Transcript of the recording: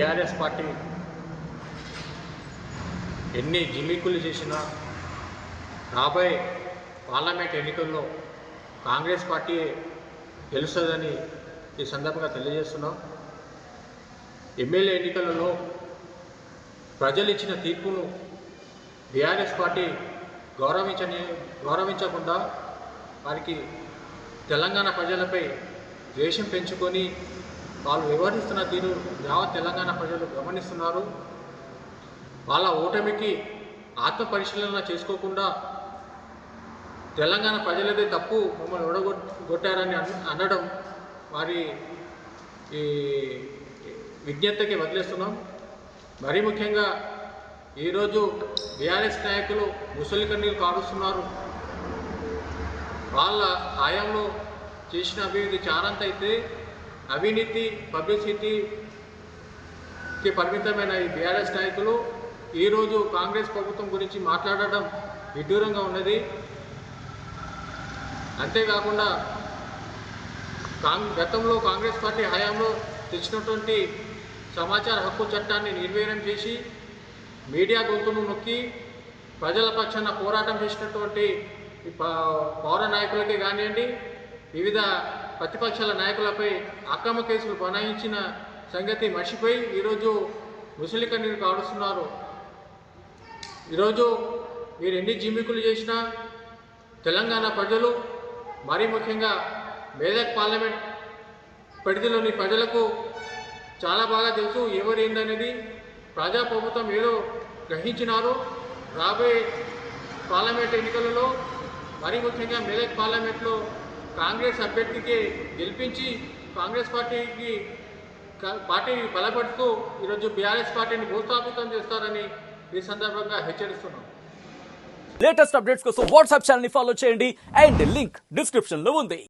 TRS party ఎన్ని జిమ్మిక్కులు చేసినా రాబోయే పార్లమెంట్ ఎన్నికల్లో కాంగ్రెస్ పార్టీ గెలుస్తుందని ఈ సందర్భంగా తెలియజేస్తున్నాం. ఎమ్మెల్యే ఎన్నికలలో ప్రజలు ఇచ్చిన తీర్పును బీఆర్ఎస్ పార్టీ గౌరవించని గౌరవించకుండా వారికి తెలంగాణ ప్రజలపై ద్వేషం పెంచుకొని వాళ్ళు వివరిస్తున్న తీరు యావత్ తెలంగాణ ప్రజలు గమనిస్తున్నారు. వాళ్ళ ఓటమికి ఆత్మ పరిశీలన చేసుకోకుండా తెలంగాణ ప్రజలదే తప్పు మమ్మల్ని ఓడగొట్టారని అనడం వారి ఈ విజ్ఞతకి వదిలేస్తున్నాం. మరీ ముఖ్యంగా ఈరోజు బీఆర్ఎస్ నాయకులు ముసలి కన్నీలు కారుస్తున్నారు. వాళ్ళ హయాంలో చేసిన అభివృద్ధి చారంత అయితే అవినీతి పబ్లిసిటీకి పరిమితమైన ఈ బీఆర్ఎస్ నాయకులు ఈరోజు కాంగ్రెస్ ప్రభుత్వం గురించి మాట్లాడడం విడ్డూరంగా ఉన్నది. అంతేకాకుండా కాంగ్ గతంలో కాంగ్రెస్ పార్టీ హయాంలో తెచ్చినటువంటి సమాచార హక్కు చట్టాన్ని నిర్వీర్యం చేసి మీడియా గొంతును నొక్కి ప్రజల పక్షాన పోరాటం చేసినటువంటి పౌర నాయకులకే కానివ్వండి వివిధ ప్రతిపక్షాల నాయకులపై అక్రమ కేసులు బనాయించిన సంగతి మర్చిపోయి ఈరోజు ముసలి కన్నీరు కాడుస్తున్నారు ఈరోజు మీరు ఎన్ని జిమ్మికులు చేసినా తెలంగాణ ప్రజలు మరీ ముఖ్యంగా మేదక్ పార్లమెంట్ పరిధిలోని ప్రజలకు చాలా బాగా తెలుసు ఎవరేందనేది ప్రజా ప్రభుత్వం ఏదో గ్రహించినారు. రాబోయే పార్లమెంట్ ఎన్నికలలో మరీ ముఖ్యంగా మేదక్ పార్లమెంట్లో కాంగ్రెస్ అభ్యర్థికి గెలిపించి కాంగ్రెస్ పార్టీకి పార్టీని బలపడుతూ ఈరోజు బీఆర్ఎస్ పార్టీని భూస్థాపితం చేస్తారని ఈ సందర్భంగా హెచ్చరిస్తున్నాం. లేటెస్ట్ అప్డేట్స్ కోసం వాట్సాప్ ఛానల్ని ఫాలో చేయండి అండ్ లింక్ డిస్క్రిప్షన్లో ఉంది.